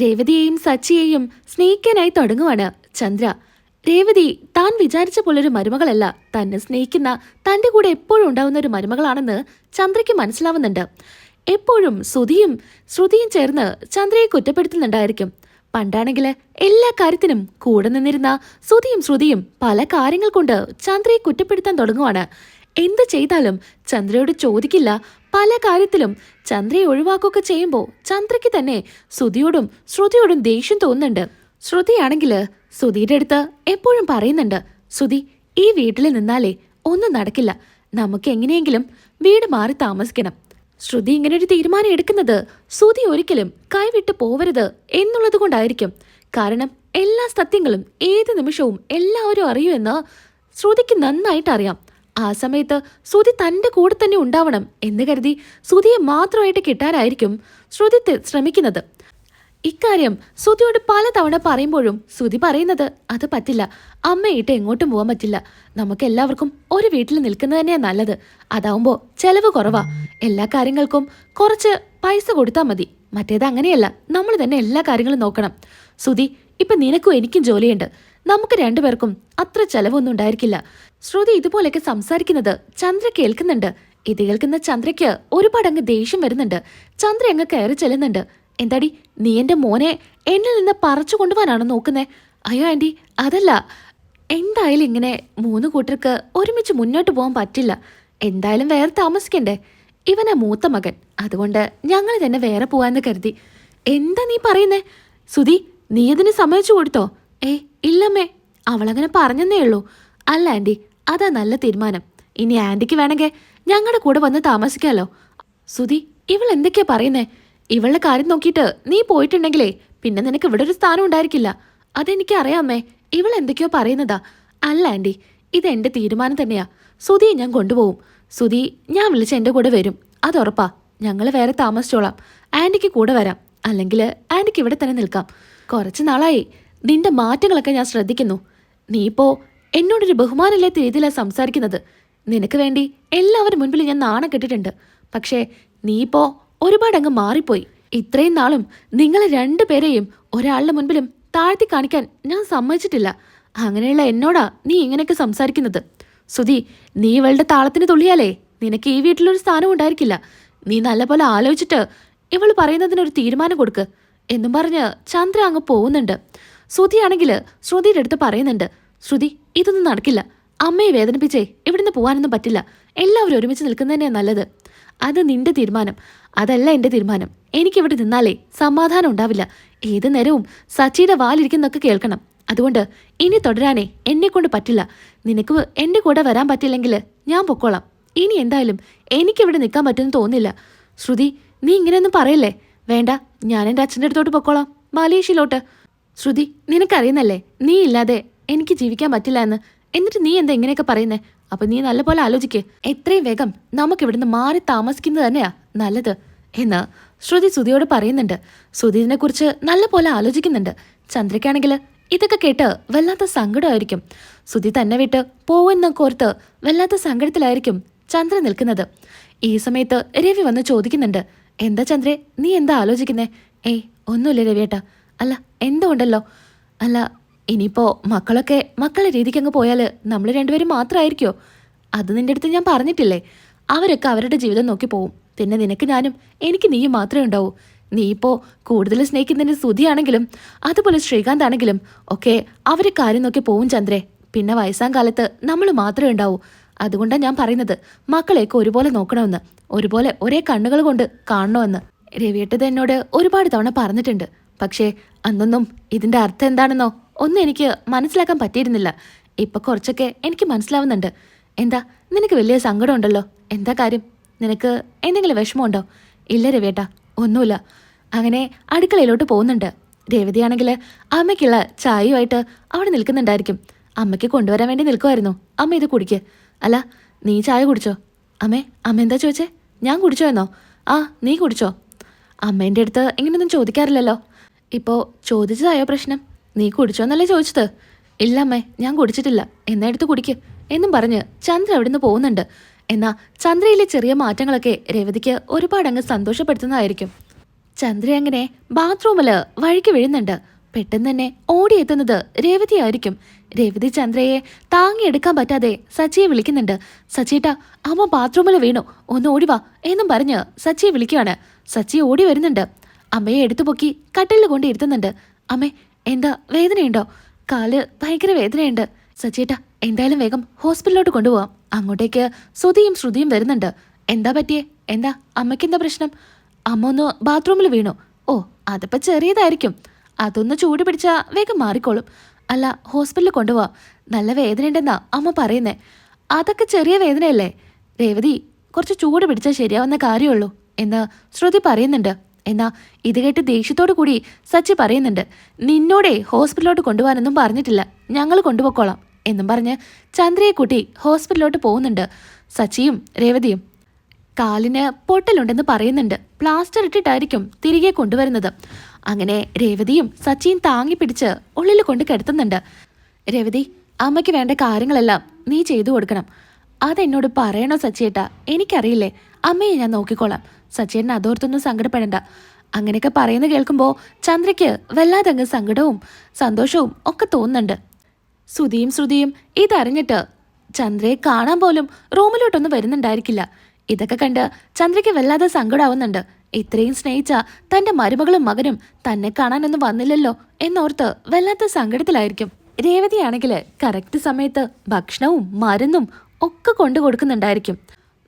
രേവതിയെയും സച്ചിയെയും സ്നേഹിക്കാനായി തുടങ്ങുവാണ് ചന്ദ്ര. രേവതി താൻ വിചാരിച്ച ഒരു മരുമകളല്ല. തന്നെ സ്നേഹിക്കുന്ന തന്റെ കൂടെ എപ്പോഴും ഉണ്ടാവുന്ന ഒരു മരുമകളാണെന്ന് ചന്ദ്രയ്ക്ക് മനസ്സിലാവുന്നുണ്ട്. എപ്പോഴും ശ്രുതിയും ശ്രുതിയും ചേർന്ന് ചന്ദ്രയെ കുറ്റപ്പെടുത്തുന്നുണ്ടായിരിക്കും. പണ്ടാണെങ്കിൽ എല്ലാ കാര്യത്തിനും കൂടെ നിന്നിരുന്ന ശ്രുതിയും ശ്രുതിയും പല കാര്യങ്ങൾ കൊണ്ട് ചന്ദ്രയെ കുറ്റപ്പെടുത്താൻ തുടങ്ങുവാണ്. എന്ത് ചെയ്താലും ചന്ദ്രയോട് ചോദിക്കില്ല. പല കാര്യത്തിലും ചന്ദ്രയെ ഒഴിവാക്കുകയൊക്കെ ചെയ്യുമ്പോൾ ചന്ദ്രയ്ക്ക് തന്നെ ശ്രുതിയോടും ശ്രുതിയോടും ദേഷ്യം തോന്നുന്നുണ്ട്. ശ്രുതിയാണെങ്കിൽ ശ്രുതിയുടെ അടുത്ത് എപ്പോഴും പറയുന്നുണ്ട് ശ്രുതി ഈ വീട്ടിൽ നിന്നാലേ ഒന്നും നടക്കില്ല. നമുക്ക് എങ്ങനെയെങ്കിലും വീട് മാറി താമസിക്കണം. ശ്രുതി ഇങ്ങനെ ഒരു തീരുമാനം എടുക്കുന്നത് ശ്രുതി ഒരിക്കലും കൈവിട്ട് പോവരുത് എന്നുള്ളത് കൊണ്ടായിരിക്കും. കാരണം എല്ലാ സത്യങ്ങളും ഏത് നിമിഷവും എല്ലാവരും അറിയുമെന്ന് ശ്രുതിക്ക് നന്നായിട്ട് അറിയാം. ആ സമയത്ത് ശ്രുതി തന്റെ കൂടെ തന്നെ ഉണ്ടാവണം എന്ന് കരുതി ശ്രുതിയെ മാത്രമായിട്ട് കിട്ടാനായിരിക്കും ശ്രുതി ശ്രമിക്കുന്നത്. ഇക്കാര്യം ശ്രുതിയോട് പലതവണ പറയുമ്പോഴും ശ്രുതി പറയുന്നത് അത് പറ്റില്ല. അമ്മയിട്ട് എങ്ങോട്ടും പോകാൻ പറ്റില്ല. നമുക്ക് എല്ലാവർക്കും ഒരു വീട്ടിൽ നിൽക്കുന്നത് തന്നെയാ നല്ലത്. അതാവുമ്പോ ചെലവ് കുറവാ. എല്ലാ കാര്യങ്ങൾക്കും കുറച്ച് പൈസ കൊടുത്താൽ മതി. മറ്റേത് അങ്ങനെയല്ല. നമ്മൾ തന്നെ എല്ലാ കാര്യങ്ങളും നോക്കണം. ശ്രുതി ഇപ്പൊ നിനക്കും എനിക്കും ജോലിയുണ്ട്. നമുക്ക് രണ്ടുപേർക്കും അത്ര ചെലവൊന്നും ഉണ്ടായിരിക്കില്ല. ശ്രുതി ഇതുപോലെയൊക്കെ സംസാരിക്കുന്നത് ചന്ദ്ര കേൾക്കുന്നുണ്ട്. ഇത് കേൾക്കുന്ന ചന്ദ്രയ്ക്ക് ഒരുപാട് അങ്ങ് ദേഷ്യം വരുന്നുണ്ട്. ചന്ദ്ര അങ്ങ് കയറി ചെല്ലുന്നുണ്ട്. എന്താടി നീ എന്റെ മോനെ എന്നിൽ നിന്ന് പറിച്ചു കൊണ്ടുപോകാനാണോ നോക്കുന്നേ? അയ്യോ ആന്റി അതല്ല. എന്തായാലും ഇങ്ങനെ മൂന്ന് കൂട്ടർക്ക് ഒരുമിച്ച് മുന്നോട്ട് പോകാൻ പറ്റില്ല. എന്തായാലും വേറെ താമസിക്കണ്ടേ? ഇവനെ മൂത്ത മകൻ. അതുകൊണ്ട് ഞങ്ങൾ തന്നെ വേറെ പോവാന്ന് കരുതി. എന്താ നീ പറയുന്നേ? സുധി നീ അതിന് സമ്മതിച്ചു കൊടുത്തോ? ഏ ഇല്ലമ്മേ. അവളങ്ങനെ പറഞ്ഞെന്നേ ഉള്ളൂ. അല്ല ആന്റി അതാ നല്ല തീരുമാനം. ഇനി ആന്റിക്ക് വേണമെങ്കിൽ ഞങ്ങളുടെ കൂടെ വന്ന് താമസിക്കാമല്ലോ സുധി ഇവൾ എന്തൊക്കെയാ പറയുന്നേ? ഇവളുടെ കാര്യം നോക്കിയിട്ട് നീ പോയിട്ടുണ്ടെങ്കിലേ പിന്നെ നിനക്ക് ഇവിടെ ഒരു സ്ഥാനം ഉണ്ടായിരിക്കില്ല. അതെനിക്ക് അറിയാമേ ഇവൾ എന്തൊക്കെയോ പറയുന്നതാ. അല്ല ആന്റി ഇത് എന്റെ തീരുമാനം തന്നെയാ. സുധിയെ ഞാൻ കൊണ്ടുപോകും സുധി ഞാൻ വിളിച്ച് എന്റെ കൂടെ വരും. അത് ഉറപ്പാ. ഞങ്ങൾ വേറെ താമസിച്ചോളാം. ആന്റിക്ക് കൂടെ വരാം. അല്ലെങ്കിൽ ആന്റിക്ക് ഇവിടെ തന്നെ നിൽക്കാം. കുറച്ച് നാളായി. നിന്റെ മാറ്റങ്ങളൊക്കെ ഞാൻ ശ്രദ്ധിക്കുന്നു. നീ ഇപ്പോ എന്നോടൊരു ബഹുമാനമില്ലാത്ത രീതിയിലാണ് സംസാരിക്കുന്നത്. നിനക്ക് വേണ്ടി എല്ലാവരും മുൻപിൽ ഞാൻ നാണം കെട്ടിട്ടുണ്ട്. പക്ഷേ നീ ഇപ്പോ ഒരുപാട് അങ്ങ് മാറിപ്പോയി. ഇത്രയും നാളും നിങ്ങളെ രണ്ടുപേരെയും ഒരാളുടെ മുൻപിലും താഴ്ത്തി കാണിക്കാൻ ഞാൻ സമ്മതിച്ചിട്ടില്ല. അങ്ങനെയുള്ള എന്നോടാ നീ ഇങ്ങനെയൊക്കെ സംസാരിക്കുന്നത്. സുധി നീ ഇവളുടെ താളത്തിന് തുള്ളിയാലേ. നിനക്ക് ഈ വീട്ടിലൊരു സ്ഥാനം ഉണ്ടായിരിക്കില്ല. നീ നല്ലപോലെ ആലോചിച്ചിട്ട് ഇവൾ പറയുന്നതിനൊരു തീരുമാനം കൊടുക്ക്. എന്നും പറഞ്ഞ് ചന്ദ്ര അങ്ങ് പോകുന്നുണ്ട്. ശ്രുതിയാണെങ്കിൽ ശ്രുതിയുടെ അടുത്ത് പറയുന്നുണ്ട് ശ്രുതി ഇതൊന്നും നടക്കില്ല. അമ്മയെ വേദനിപ്പിച്ചേ ഇവിടുന്ന് പോകാനൊന്നും പറ്റില്ല. എല്ലാവരും ഒരുമിച്ച് നിൽക്കുന്നതന്നെയാ നല്ലത്. അത് നിന്റെ തീരുമാനം. അതല്ല എന്റെ തീരുമാനം. എനിക്കിവിടെ നിന്നാലേ സമാധാനം ഉണ്ടാവില്ല. ഏത് നേരവും സച്ചിയുടെ വാലിരിക്കുന്നൊക്കെ കേൾക്കണം. അതുകൊണ്ട് ഇനി തുടരാനേ എന്നെ കൊണ്ട് പറ്റില്ല. നിനക്ക് എന്റെ കൂടെ വരാൻ പറ്റില്ലെങ്കിൽ ഞാൻ പൊക്കോളാം. ഇനി എന്തായാലും എനിക്കിവിടെ നിൽക്കാൻ പറ്റുമെന്ന് തോന്നില്ല ശ്രുതി നീ ഇങ്ങനെയൊന്നും പറയല്ലേ? വേണ്ട ഞാൻ എന്റെ അച്ഛന്റെ അടുത്തോട്ട് പൊക്കോളാം. മലേഷ്യയിലോട്ട് ശ്രുതി നിനക്കറിയുന്നല്ലേ? നീ ഇല്ലാതെ എനിക്ക് ജീവിക്കാൻ പറ്റില്ല എന്ന്. എന്നിട്ട് നീ എന്താ ഇങ്ങനെയൊക്കെ പറയുന്നേ? അപ്പൊ നീ നല്ലപോലെ ആലോചിക്ക്. എത്രയും വേഗം നമുക്ക് ഇവിടുന്ന് മാറി താമസിക്കുന്നത് തന്നെയാ നല്ലത്. എന്ന് ശ്രുതി സുധിയോട് പറയുന്നുണ്ട്. സുധി ഇതിനെക്കുറിച്ച് നല്ലപോലെ ആലോചിക്കുന്നുണ്ട്. ചന്ദ്രയ്ക്കാണെങ്കിൽ ഇതൊക്കെ കേട്ട് വല്ലാത്ത സങ്കടമായിരിക്കും. സുധി തന്നെ വിട്ട് പോവെന്ന് കോർത്ത് വല്ലാത്ത സങ്കടത്തിലായിരിക്കും ചന്ദ്ര നിൽക്കുന്നത്. ഈ സമയത്ത് രവി വന്ന് ചോദിക്കുന്നുണ്ട്. എന്താ ചന്ദ്രേ നീ എന്താ ആലോചിക്കുന്നേ? ഏയ് ഒന്നുമില്ല രവിയേട്ടാ. അല്ല എന്തോ ഉണ്ടല്ലോ അല്ല ഇനിയിപ്പോ മക്കളൊക്കെ മക്കളെ രീതിക്ക് അങ്ങ് പോയാൽ നമ്മൾ രണ്ടുപേരും മാത്രമായിരിക്കോ അത് നിന്റെ അടുത്ത് ഞാൻ പറഞ്ഞിട്ടില്ലേ? അവരൊക്കെ അവരുടെ ജീവിതം നോക്കി പോവും. പിന്നെ നിനക്ക് ഞാനും എനിക്ക് നീയും മാത്രമേ ഉണ്ടാവൂ. നീ ഇപ്പോ കൂടുതൽ സ്നേഹിക്കുന്നതിന് സുധിയാണെങ്കിലും അതുപോലെ ശ്രീകാന്ത് ആണെങ്കിലും ഒക്കെ അവർ കാര്യം നോക്കി പോവും ചന്ദ്രേ. പിന്നെ വയസ്സാം കാലത്ത് നമ്മൾ മാത്രമേ ഉണ്ടാവൂ. അതുകൊണ്ടാണ് ഞാൻ പറയുന്നത്. മക്കളെയൊക്കെ ഒരുപോലെ നോക്കണമെന്ന്. ഒരുപോലെ ഒരേ കണ്ണുകൾ കൊണ്ട് കാണണമെന്ന്. രവിയേട്ടത് എന്നോട് ഒരുപാട് തവണ പറഞ്ഞിട്ടുണ്ട്. പക്ഷേ അന്നൊന്നും ഇതിന്റെ അർത്ഥം എന്താണെന്നോ ഒന്നും എനിക്ക് മനസ്സിലാക്കാൻ പറ്റിയിരുന്നില്ല. ഇപ്പൊ കുറച്ചൊക്കെ എനിക്ക് മനസ്സിലാവുന്നുണ്ട്. എന്താ നിനക്ക് വലിയ സങ്കടമുണ്ടല്ലോ? എന്താ കാര്യം? നിനക്ക് എന്തെങ്കിലും വിഷമമുണ്ടോ? ഇല്ല രവിയേട്ടാ ഒന്നുമില്ല. അങ്ങനെ അടുക്കളയിലോട്ട് പോകുന്നുണ്ട്. രേവതിയാണെങ്കിൽ അമ്മയ്ക്കുള്ള ചായയുമായിട്ട് അവിടെ നിൽക്കുന്നുണ്ടായിരിക്കും. അമ്മയ്ക്ക് കൊണ്ടുവരാൻ വേണ്ടി നിൽക്കുമായിരുന്നു. അമ്മ ഇത് കുടിക്ക്. അല്ല നീ ചായ കുടിച്ചോ? അമ്മേ അമ്മ എന്താ ചോദിച്ചേ? ഞാൻ കുടിച്ചോ എന്നോ? ആ നീ കുടിച്ചോ? അമ്മേന്റെ അടുത്ത് ഇങ്ങനെയൊന്നും ചോദിക്കാറില്ലല്ലോ. ഇപ്പോൾ ചോദിച്ചതായോ പ്രശ്നം? നീ കുടിച്ചോന്നല്ലേ ചോദിച്ചത്? ഇല്ല അമ്മേ ഞാൻ കുടിച്ചിട്ടില്ല. എന്നാ എടുത്ത് കുടിക്ക്. എന്നും പറഞ്ഞ് ചന്ദ്ര അവിടുന്ന് പോകുന്നുണ്ട്. എന്നാൽ ചന്ദ്രയിലെ ചെറിയ മാറ്റങ്ങളൊക്കെ രേവതിക്ക് ഒരുപാട് അങ്ങ് സന്തോഷപ്പെടുത്തുന്നതായിരിക്കും. ചന്ദ്ര അങ്ങനെ ബാത്റൂമിൽ വഴിക്ക് വീഴുന്നുണ്ട്. പെട്ടെന്ന് തന്നെ ഓടിയെത്തുന്നത് രേവതിയായിരിക്കും. രേവതി ചന്ദ്രയെ താങ്ങിയെടുക്കാൻ പറ്റാതെ സച്ചിയെ വിളിക്കുന്നുണ്ട്. സച്ചിട്ട അമ്മ ബാത്റൂമിൽ വീണു. ഒന്ന് ഓടിവാ എന്നും പറഞ്ഞ് സച്ചിയെ വിളിക്കുകയാണ് സച്ചി ഓടി വരുന്നുണ്ട്. അമ്മയെ എടുത്തു പൊക്കി കട്ടിലിൽ കൊണ്ട് ഇരുത്തുന്നുണ്ട്. അമ്മേ എന്താ വേദനയുണ്ടോ? കാൽ ഭയങ്കര വേദനയുണ്ട്. സച്ചേട്ടാ എന്തായാലും വേഗം ഹോസ്പിറ്റലിലോട്ട് കൊണ്ടുപോവാം. അങ്ങോട്ടേക്ക് ശ്രുതിയും ശ്രുതിയും വരുന്നുണ്ട്. എന്താ പറ്റിയേ? എന്താ അമ്മയ്ക്ക് എന്താ പ്രശ്നം? അമ്മ ഒന്ന് ബാത്റൂമിൽ വീണു. ഓ അതിപ്പോ ചെറിയതായിരിക്കും. അതൊന്ന് ചൂട് പിടിച്ചാ വേഗം മാറിക്കോളും. അല്ല ഹോസ്പിറ്റലിൽ കൊണ്ടുപോവാം. നല്ല വേദനയുണ്ടെന്നാ അമ്മ പറയുന്നേ. അതൊക്കെ ചെറിയ വേദനയല്ലേ? രേവതി കുറച്ച് ചൂട് പിടിച്ചാൽ ശരിയാവുന്ന കാര്യമുള്ളൂ എന്ന് ശ്രുതി പറയുന്നുണ്ട്. എന്നാ ഇത് കേട്ട് ദേഷ്യത്തോടു കൂടി സച്ചി പറയുന്നുണ്ട് നിന്നോടെ ഹോസ്പിറ്റലിലോട്ട് കൊണ്ടുപോകാനൊന്നും പറഞ്ഞിട്ടില്ല. ഞങ്ങൾ കൊണ്ടുപോക്കോളാം എന്നും പറഞ്ഞ് ചന്ദ്രയെ കൂട്ടി ഹോസ്പിറ്റലിലോട്ട് പോകുന്നുണ്ട്. സച്ചിയും രേവതിയും കാലിന് പൊട്ടലുണ്ടെന്ന് പറയുന്നുണ്ട്. പ്ലാസ്റ്റർ ഇട്ടിട്ടായിരിക്കും തിരികെ കൊണ്ടുവരുന്നത്. അങ്ങനെ രേവതിയും സച്ചിയും താങ്ങി പിടിച്ച് ഉള്ളിൽ കൊണ്ട് കിടത്തുന്നുണ്ട്. രേവതി അമ്മയ്ക്ക് വേണ്ട കാര്യങ്ങളെല്ലാം നീ ചെയ്തു കൊടുക്കണം. അതെന്നോട് പറയണോ സച്ചിയേട്ടാ? എനിക്കറിയില്ലേ. അമ്മയെ ഞാൻ നോക്കിക്കോളാം. സച്ചിയേട്ടൻ അതോർത്തൊന്നും സങ്കടപ്പെടണ്ട. അങ്ങനെയൊക്കെ പറയുന്ന കേൾക്കുമ്പോൾ ചന്ദ്രയ്ക്ക് വല്ലാതെ അങ്ങ് സങ്കടവും സന്തോഷവും ഒക്കെ തോന്നുന്നുണ്ട്. ശ്രുതിയും ശ്രുതിയും ഇതറിഞ്ഞിട്ട് ചന്ദ്രയെ കാണാൻ പോലും റൂമിലോട്ടൊന്നും വരുന്നുണ്ടായിരിക്കില്ല. ഇതൊക്കെ കണ്ട് ചന്ദ്രയ്ക്ക് വല്ലാതെ സങ്കടമാവുന്നുണ്ട് ഇത്രയും സ്നേഹിച്ച തന്റെ മരുമകളും മകനും തന്നെ കാണാനൊന്നും വന്നില്ലല്ലോ എന്നോർത്ത് വല്ലാത്ത സങ്കടത്തിലായിരിക്കും. രേവതിയാണെങ്കിൽ കറക്റ്റ് സമയത്ത് ഭക്ഷണവും മരുന്നും ഒക്കെ കൊണ്ടു കൊടുക്കുന്നുണ്ടായിരിക്കും.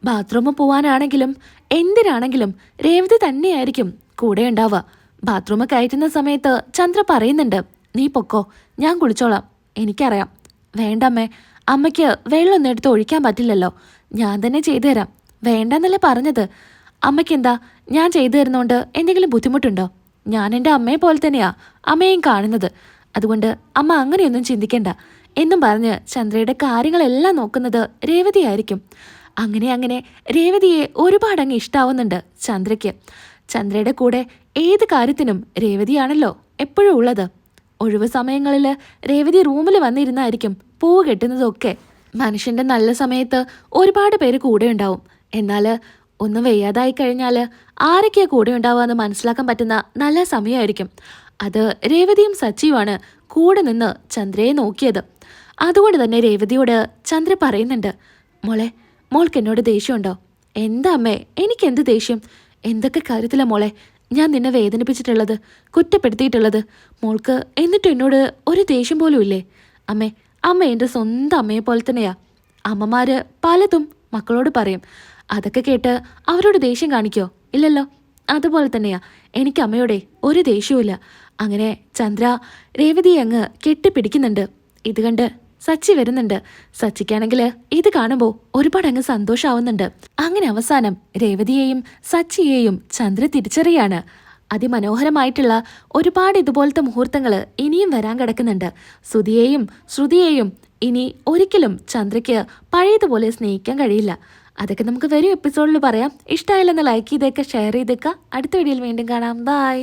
ബാത്റൂമിൽ പോവാനാണെങ്കിലും എന്തിനാണെങ്കിലും രേവതി തന്നെയായിരിക്കും കൂടെ ഉണ്ടാവുക. ബാത്റൂമിൽ കയറ്റുന്ന സമയത്ത് ചന്ദ്ര പറയുന്നുണ്ട് നീ പൊക്കോ ഞാൻ കുളിച്ചോളാം. എനിക്കറിയാം. വേണ്ടമ്മേ അമ്മയ്ക്ക് വെള്ളമൊന്നും എടുത്ത് ഒഴിക്കാൻ പറ്റില്ലല്ലോ. ഞാൻ തന്നെ ചെയ്തു തരാം. വേണ്ടെന്നല്ലേ പറഞ്ഞത്? അമ്മയ്ക്ക് എന്താ? ഞാൻ ചെയ്തു തരുന്നോണ്ട് എന്തെങ്കിലും ബുദ്ധിമുട്ടുണ്ടോ? ഞാൻ എന്റെ അമ്മയെ പോലെ തന്നെയാ അമ്മയെയും കാണുന്നത്. അതുകൊണ്ട് അമ്മ അങ്ങനെയൊന്നും ചിന്തിക്കണ്ട. എന്നും പറഞ്ഞ് ചന്ദ്രയുടെ കാര്യങ്ങളെല്ലാം നോക്കുന്നത് രേവതി ആയിരിക്കും. അങ്ങനെ അങ്ങനെ രേവതിയെ ഒരുപാട് അങ്ങ് ഇഷ്ടാവുന്നുണ്ട് ചന്ദ്രയ്ക്ക്. ചന്ദ്രയുടെ കൂടെ ഏത് കാര്യത്തിനും രേവതിയാണല്ലോ എപ്പോഴും ഉള്ളത്. ഒഴിവ് സമയങ്ങളിൽ രേവതി റൂമിൽ വന്നിരുന്നായിരിക്കും പൂവ് കെട്ടുന്നതൊക്കെ. മനുഷ്യന്റെ നല്ല സമയത്ത് ഒരുപാട് പേര് കൂടെ ഉണ്ടാവും. എന്നാൽ ഒന്ന് വയ്യാതായി കഴിഞ്ഞാൽ ആരൊക്കെയാ കൂടെ ഉണ്ടാവുക എന്ന് മനസ്സിലാക്കാൻ പറ്റുന്ന നല്ല സമയമായിരിക്കും. അത് രേവതിയും സച്ചിയുമാണ് കൂടെ നിന്ന് ചന്ദ്രയെ നോക്കിയത്. അതുകൊണ്ട് തന്നെ രേവതിയോട് ചന്ദ്ര പറയുന്നുണ്ട് മോളെ മോൾക്ക് എന്നോട് ദേഷ്യമുണ്ടോ? എന്താ അമ്മേ എനിക്കെന്ത് ദേഷ്യം? എന്തൊക്കെ കാര്യത്തിലാ മോളെ ഞാൻ നിന്നെ വേദനിപ്പിച്ചിട്ടുള്ളത് കുറ്റപ്പെടുത്തിയിട്ടുള്ളത്. മോൾക്ക് എന്നിട്ട് എന്നോട് ഒരു ദേഷ്യം പോലും ഇല്ലേ? അമ്മേ അമ്മ എന്റെ സ്വന്തം അമ്മയെ പോലെ തന്നെയാ. അമ്മമാര് പലതും മക്കളോട് പറയും. അതൊക്കെ കേട്ട് അവരോട് ദേഷ്യം കാണിക്കോ? ഇല്ലല്ലോ അതുപോലെ തന്നെയാ. എനിക്ക് അമ്മയോടെ ഒരു ദേഷ്യവുമില്ല. അങ്ങനെ ചന്ദ്ര രേവതി അങ്ങ് കെട്ടിപ്പിടിക്കുന്നുണ്ട്. ഇത് കണ്ട് സച്ചി വരുന്നുണ്ട്. സച്ചിക്കാണെങ്കിൽ ഇത് കാണുമ്പോൾ ഒരുപാട് അങ്ങ് സന്തോഷാവുന്നുണ്ട്. അങ്ങനെ അവസാനം രേവതിയെയും സച്ചിയെയും ചന്ദ്ര തിരിച്ചറിയാണ്. അതിമനോഹരമായിട്ടുള്ള ഒരുപാട് ഇതുപോലത്തെ മുഹൂർത്തങ്ങൾ ഇനിയും വരാൻ കിടക്കുന്നുണ്ട്. ശ്രുതിയെയും ശ്രുതിയെയും ഇനി ഒരിക്കലും ചന്ദ്രയ്ക്ക് പഴയതുപോലെ സ്നേഹിക്കാൻ കഴിയില്ല. അതൊക്കെ നമുക്ക് വരും എപ്പിസോഡിൽ പറയാം. ഇഷ്ടമായില്ലെന്ന് ലൈക്ക് ചെയ്തേക്കുക ഷെയർ ചെയ്തേക്കുക അടുത്ത വീഡിയോയിൽ വീണ്ടും കാണാം. ബൈ